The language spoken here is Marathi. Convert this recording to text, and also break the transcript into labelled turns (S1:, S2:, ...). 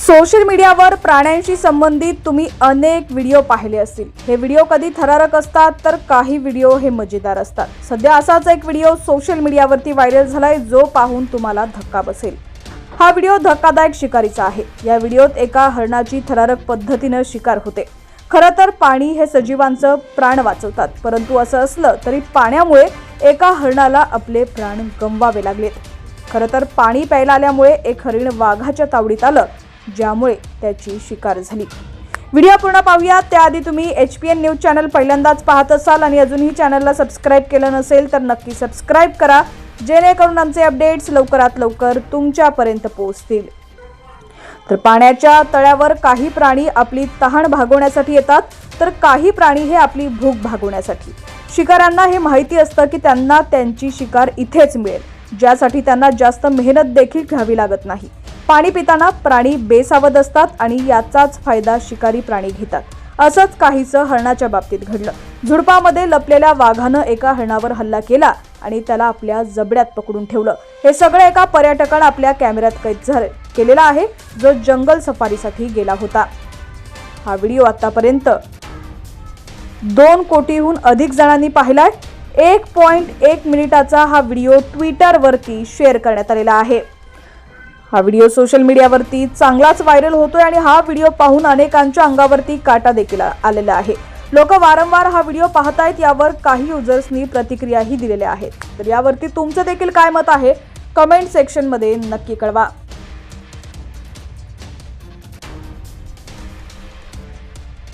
S1: सोशल मीडियावर प्राण्यांशी संबंधित तुम्ही अनेक व्हिडिओ पाहिले असतील. हे व्हिडिओ कधी थरारक असतात तर काही व्हिडिओ हे मजेदार असतात. सध्या असाच एक व्हिडिओ सोशल मीडियावरती व्हायरल झालाय जो पाहून तुम्हाला धक्का बसेल. हा व्हिडिओ धक्कादायक शिकारीचा आहे. या व्हिडिओत एका हरणाची थरारक पद्धतीनं शिकार होते. खरं तर पाणी हे सजीवांचं प्राण वाचवतात परंतु असं असलं तरी पाण्यामुळे एका हरणाला आपले प्राण गमवावे लागलेत. खरं तर पाणी प्यायला आल्यामुळे एक हरिण वाघाच्या तावडीत आलं ज्यामुळे त्याची शिकार झाली. व्हिडिओ पूर्ण पाहूया. त्याआधी तुम्ही H P N news channel पहिल्यांदाच पाहत असाल आणि अजूनही चॅनलला सबस्क्राईब केलं नसेल तर नक्की सबस्क्राईब करा. जेणेकरून आमचे अपडेट्स लवकरात लवकर तुमच्यापर्यंत पोहोचतील. तर पाण्याच्या तळ्यावर काही प्राणी आपली तहान भागवण्यासाठी येतात. तर काही प्राणी हे आपली भूक भागवण्यासाठी. शिकाऱ्यांना हे माहिती असतं की त्यांना त्यांची शिकार इथेच मिळेल. ज्यासाठी त्यांना जास्त मेहनत देखील घ्यावी लागत नाही. पाणी पिताना प्राणी बेसावध असतात आणि याचाच फायदा शिकारी प्राणी घेतात. असंच काहीसं हरणाच्या बाबतीत घडलं. झुडपामध्ये लपलेल्या वाघानं एका हरणावर हल्ला केला आणि त्याला आपल्या जबड्यात पकडून ठेवलं. हे सगळं एका पर्यटकानं आपल्या कॅमेऱ्यात कैद केलेला आहे जो जंगल सफारीसाठी गेला होता. हा व्हिडिओ आतापर्यंत दोन कोटीहून अधिक जणांनी पाहिलाय. एक पॉइंट एक मिनिटाचा हा व्हिडिओ ट्विटरवरती शेअर करण्यात आलेला आहे. हा व्हिडिओ सोशल मीडियावरती चांगलाच व्हायरल होतोय आणि हा व्हिडिओ पाहून अनेकांच्या अंगावरती काटा देखील आलेला आहे. लोक वारंवार हा व्हिडिओ पाहतायत यावर काही युजर्सनी प्रतिक्रियाही दिलेल्या आहेत. तर यावरती तुमचं देखील काय मत आहे? कमेंट सेक्शनमध्ये नक्की कळवा.